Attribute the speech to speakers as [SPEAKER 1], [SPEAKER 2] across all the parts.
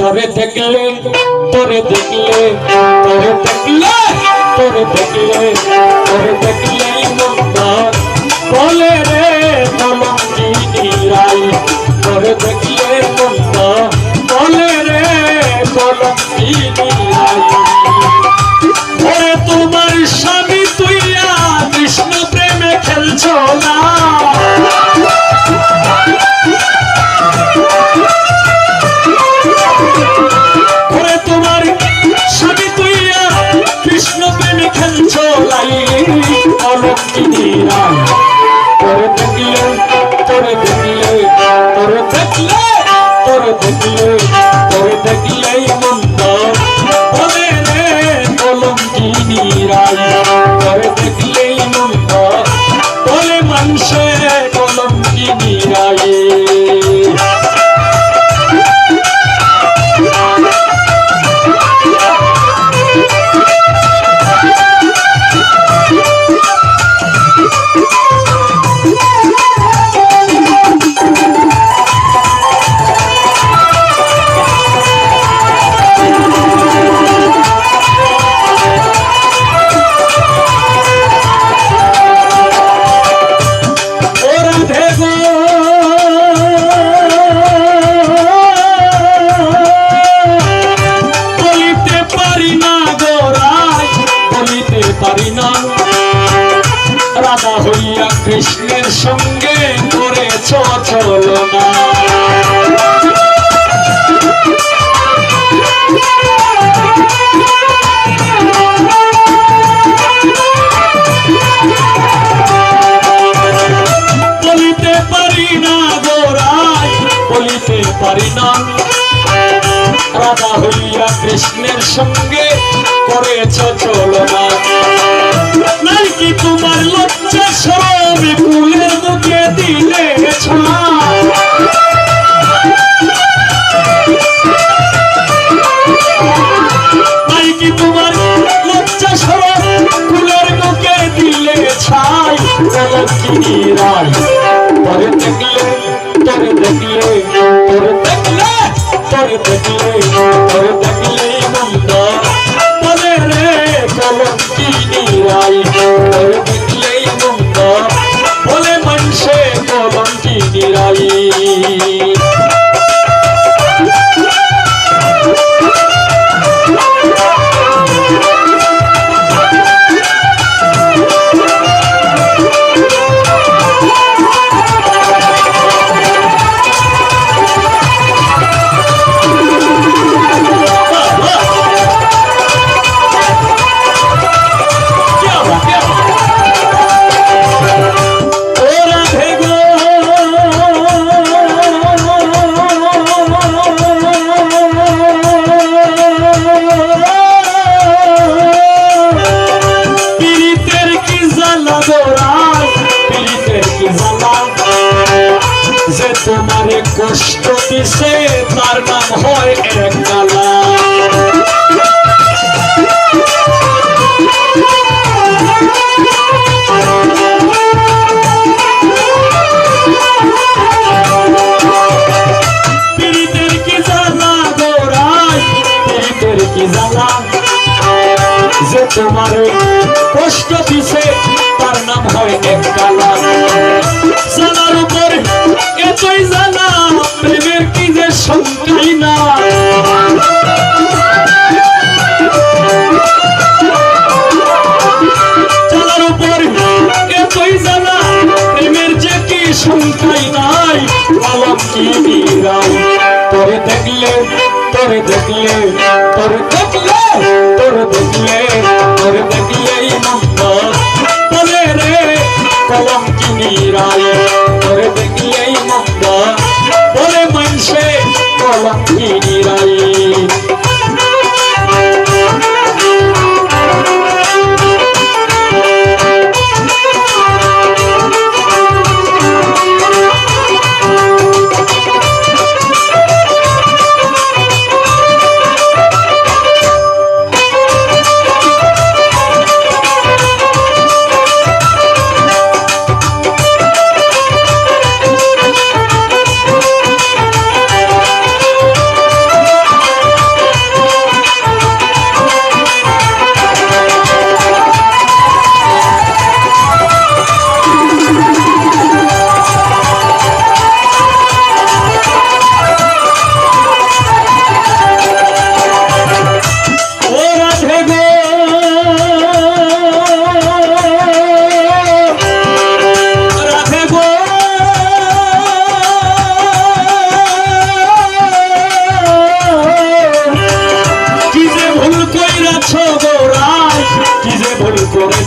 [SPEAKER 1] তোরে দেখলে তোরে দেখলে তোরে দেখলে তোরে দেখলে তোরে দেখলে বলে রে কলঙ্কিনী রাই তোরে দেখলে মন্দার দেখলে তোরে দেখলে তোরে দেখলে রাধা হইয়া কৃষ্ণের সঙ্গে করেছ চলনা বলিতে পারি না গোরাই বলিতে পারি না। রাধা হইয়া কৃষ্ণের সঙ্গে করেছ চলনা দিলে ছাড় নাই কি তোমার লজ্জা সরব কুলের মুখে দিলে ছাই। কলঙ্কিনী রায়। তোরে দেখলে তোরে দেখলে তোরে দেখলে তোরে দেখলে তোরে দেখলে। দিছে তার নাম হয় এক গালা পীড়িতের কি জ্বালা গোরাই? পীড়িতের কি জ্বালা? যে তোমার কষ্ট দিছে, তার নাম হয় এক কালা। জানার উপর এতই জানা কি সংখ্যাই না। জানার উপর এতই জানা প্রেমের যে কি সংখ্যাই নাই আলম কি রাই তোরে দেখলে তোরে দেখলে তোরে দেখলে তোরে দেখলে তোরে দেখলে মন্দ বলে রে কলম কিনি রায় তোরে দেখলে মন্দ বলে মানুষে কলম কিনি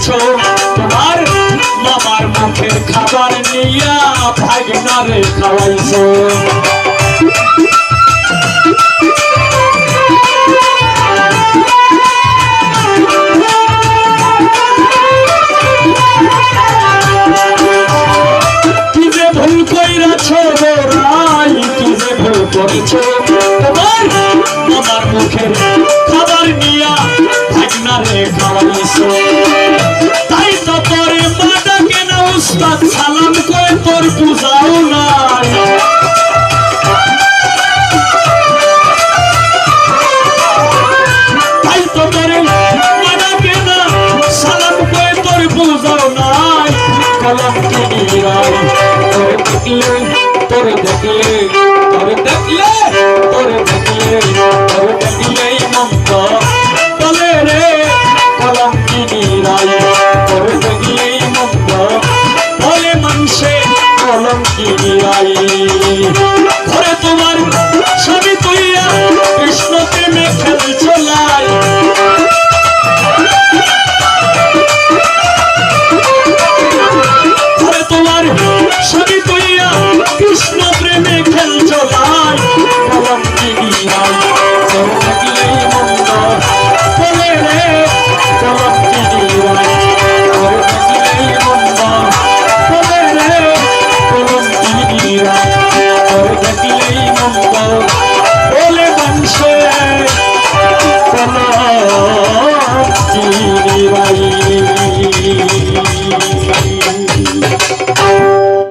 [SPEAKER 1] করেছ তোমার মামার মুখের খাবার নিয়া ভাগনারে খাওয়াইছো। করেছ? তোমার মামার মুখের খাবার নিয়া ভাগনারে খাওয়াইছো। উস্তাদ সালাম করে তোর পূজাও নাই তাই তো তোরে দেখলে, তোর দেখলে তোর দেখলে তোর দেখলে।